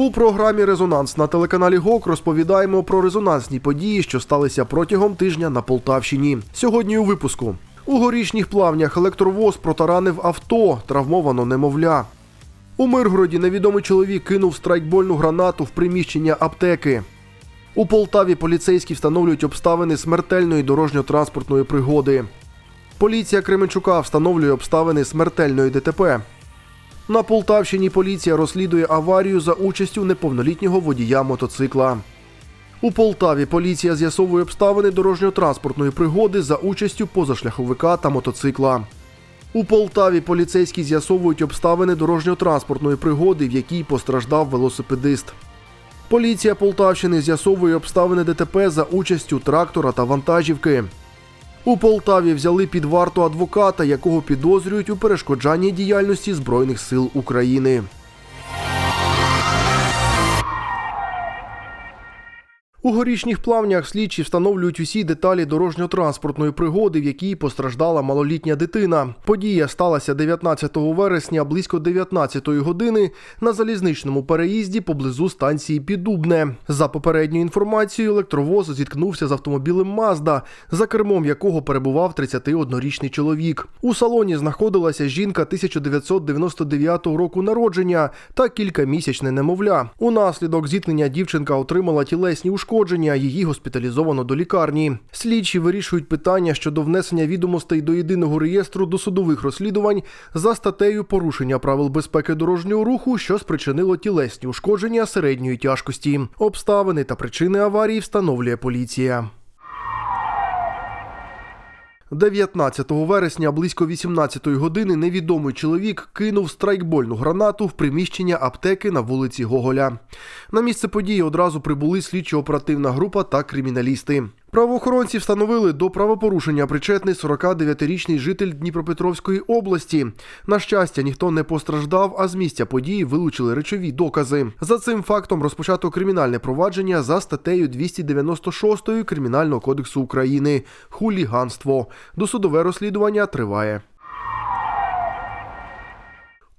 У програмі Резонанс на телеканалі ГОК розповідаємо про резонансні події, що сталися протягом тижня на Полтавщині. Сьогодні у випуску у горішніх плавнях електровоз протаранив авто, травмовано немовля. У Миргороді невідомий чоловік кинув страйкбольну гранату в приміщення аптеки. У Полтаві поліцейські встановлюють обставини смертельної дорожньо-транспортної пригоди. Поліція Кременчука встановлює обставини смертельної ДТП. На Полтавщині поліція розслідує аварію за участю неповнолітнього водія мотоцикла. У Полтаві поліція з'ясовує обставини дорожньо-транспортної пригоди за участю позашляховика та мотоцикла. У Полтаві поліцейські з'ясовують обставини дорожньо-транспортної пригоди, в якій постраждав велосипедист. Поліція Полтавщини з'ясовує обставини ДТП за участю трактора та вантажівки. У Полтаві взяли під варту адвоката, якого підозрюють у перешкоджанні діяльності Збройних сил України. У горішніх плавнях слідчі встановлюють усі деталі дорожньо-транспортної пригоди, в якій постраждала малолітня дитина. Подія сталася 19 вересня близько 19 години на залізничному переїзді поблизу станції Підубне. За попередньою інформацією, електровоз зіткнувся з автомобілем Мазда, за кермом якого перебував 31-річний чоловік. У салоні знаходилася жінка 1999 року народження та кількамісячне немовля. Унаслідок зіткнення дівчинка отримала тілесні ушкодження. Її госпіталізовано до лікарні. Слідчі вирішують питання щодо внесення відомостей до єдиного реєстру досудових розслідувань за статтею порушення правил безпеки дорожнього руху, що спричинило тілесні ушкодження середньої тяжкості. Обставини та причини аварії встановлює поліція. 19 вересня близько 18 години невідомий чоловік кинув страйкбольну гранату в приміщення аптеки на вулиці Гоголя. На місце події одразу прибули слідчо-оперативна група та криміналісти. Правоохоронці встановили до правопорушення причетний 49-річний житель Дніпропетровської області. На щастя, ніхто не постраждав, а з місця події вилучили речові докази. За цим фактом розпочато кримінальне провадження за статтею 296 Кримінального кодексу України хуліганство. Досудове розслідування триває.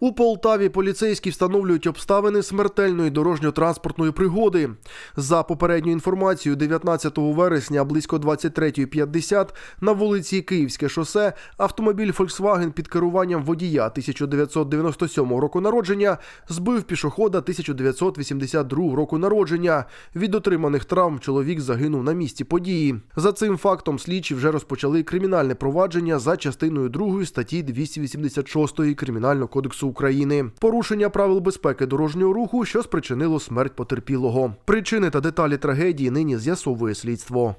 У Полтаві поліцейські встановлюють обставини смертельної дорожньо-транспортної пригоди. За попередньою інформацією, 19 вересня близько 23.50 на вулиці Київське шосе автомобіль Volkswagen під керуванням водія 1997 року народження збив пішохода 1982 року народження. Від отриманих травм чоловік загинув на місці події. За цим фактом слідчі вже розпочали кримінальне провадження за частиною 2 статті 286 Кримінального кодексу України. Порушення правил безпеки дорожнього руху, що спричинило смерть потерпілого. Причини та деталі трагедії нині з'ясовує слідство.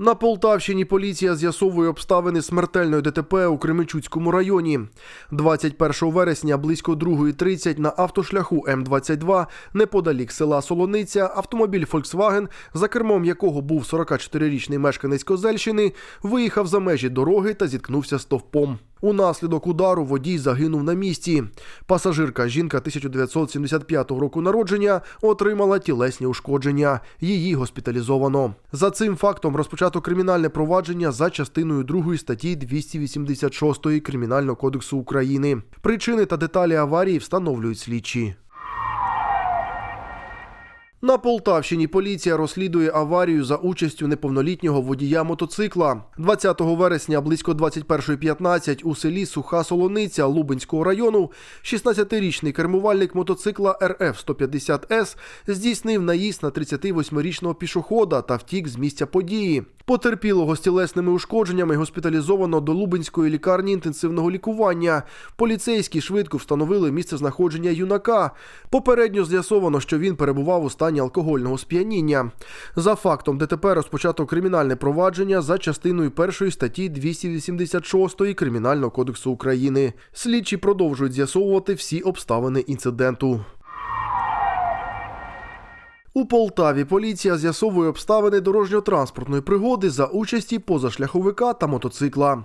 На Полтавщині поліція з'ясовує обставини смертельної ДТП у Кременчуцькому районі. 21 вересня близько 2.30 на автошляху М22 неподалік села Солониця автомобіль Volkswagen, за кермом якого був 44-річний мешканець Козельщини, виїхав за межі дороги та зіткнувся стовпом. Унаслідок удару водій загинув на місці. Пасажирка, жінка 1975 року народження, отримала тілесні ушкодження. Її госпіталізовано. За цим фактом розпочато кримінальне провадження за частиною 2 статті 286 Кримінального кодексу України. Причини та деталі аварії встановлюють слідчі. На Полтавщині поліція розслідує аварію за участю неповнолітнього водія мотоцикла. 20 вересня близько 21.15 у селі Суха Солониця Лубенського району 16-річний кермувальник мотоцикла РФ 150 С здійснив наїзд на 38-річного пішохода та втік з місця події. Потерпілого з тілесними ушкодженнями госпіталізовано до Лубенської лікарні інтенсивного лікування. Поліцейські швидко встановили місце знаходження юнака. Попередньо з'ясовано, що він перебував у стані алкогольного сп'яніння. За фактом ДТП розпочато кримінальне провадження за частиною першої статті 286 Кримінального кодексу України. Слідчі продовжують з'ясовувати всі обставини інциденту. У Полтаві поліція з'ясовує обставини дорожньо-транспортної пригоди за участі позашляховика та мотоцикла.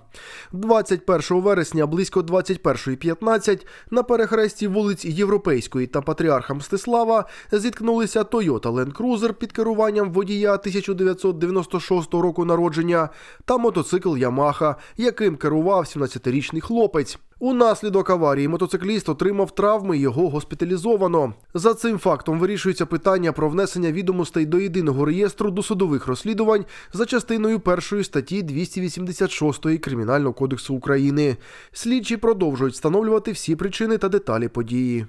21 вересня близько 21.15 на перехресті вулиць Європейської та Патріарха Мстислава зіткнулися Toyota Land Cruiser під керуванням водія 1996 року народження та мотоцикл Ямаха, яким керував 17-річний хлопець. Унаслідок аварії мотоцикліст отримав травми, його госпіталізовано. За цим фактом вирішується питання про внесення відомостей до єдиного реєстру досудових розслідувань за частиною першої статті 286 Кримінального кодексу України. Слідчі продовжують встановлювати всі причини та деталі події.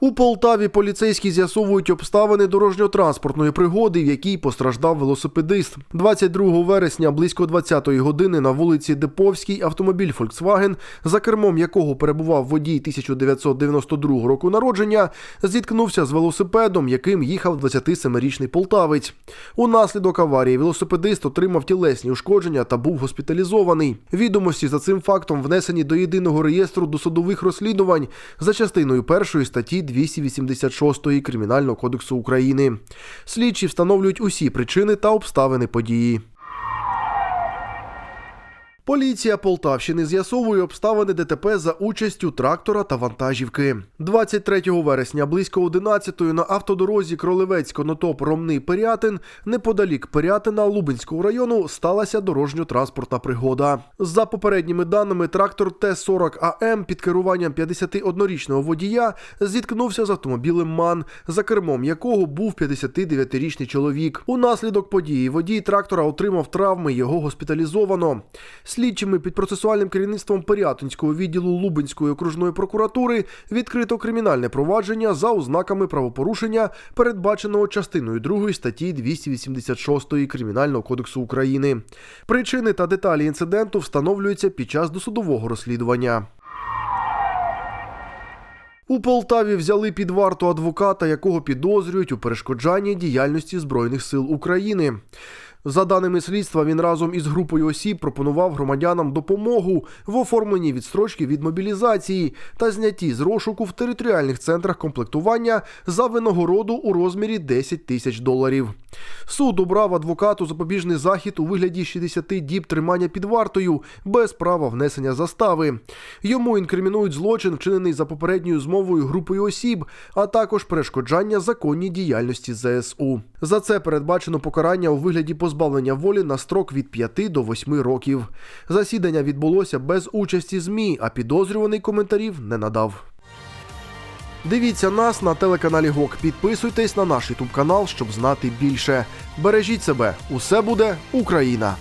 У Полтаві поліцейські з'ясовують обставини дорожньо-транспортної пригоди, в якій постраждав велосипедист. 22 вересня близько 20-ї години на вулиці Деповській автомобіль Volkswagen, за кермом якого перебував водій 1992 року народження, зіткнувся з велосипедом, яким їхав 27-річний полтавець. Унаслідок аварії велосипедист отримав тілесні ушкодження та був госпіталізований. Відомості за цим фактом внесені до єдиного реєстру досудових розслідувань за частиною першої статті 286 Кримінального кодексу України. Слідчі встановлюють усі причини та обставини події. Поліція Полтавщини з'ясовує обставини ДТП за участю трактора та вантажівки. 23 вересня близько 11-ї на автодорозі Кролевець Конотоп Ромний Пирятин неподалік Пирятина Лубенського району сталася дорожньо-транспортна пригода. За попередніми даними, трактор Т-40 АМ під керуванням 51-річного водія зіткнувся з автомобілем МАН, за кермом якого був 59-річний чоловік. Унаслідок події водій трактора отримав травми, його госпіталізовано. Слідчими під процесуальним керівництвом Пирятинського відділу Лубенської окружної прокуратури відкрито кримінальне провадження за ознаками правопорушення, передбаченого частиною 2 статті 286 Кримінального кодексу України. Причини та деталі інциденту встановлюються під час досудового розслідування. У Полтаві взяли під варту адвоката, якого підозрюють у перешкоджанні діяльності Збройних сил України. За даними слідства, він разом із групою осіб пропонував громадянам допомогу в оформленні відстрочки від мобілізації та знятті з розшуку в територіальних центрах комплектування за винагороду у розмірі 10 тисяч доларів. Суд обрав адвокату запобіжний захід у вигляді 60 діб тримання під вартою без права внесення застави. Йому інкримінують злочин, вчинений за попередньою змовою групою осіб, а також перешкоджання законній діяльності ЗСУ. За це передбачено покарання у вигляді позбавлення волі на строк від 5 до 8 років. Засідання відбулося без участі ЗМІ, а підозрюваний коментарів не надав. Дивіться нас на телеканалі ГОК. Підписуйтесь на наш ютуб канал, щоб знати більше. Бережіть себе, усе буде Україна!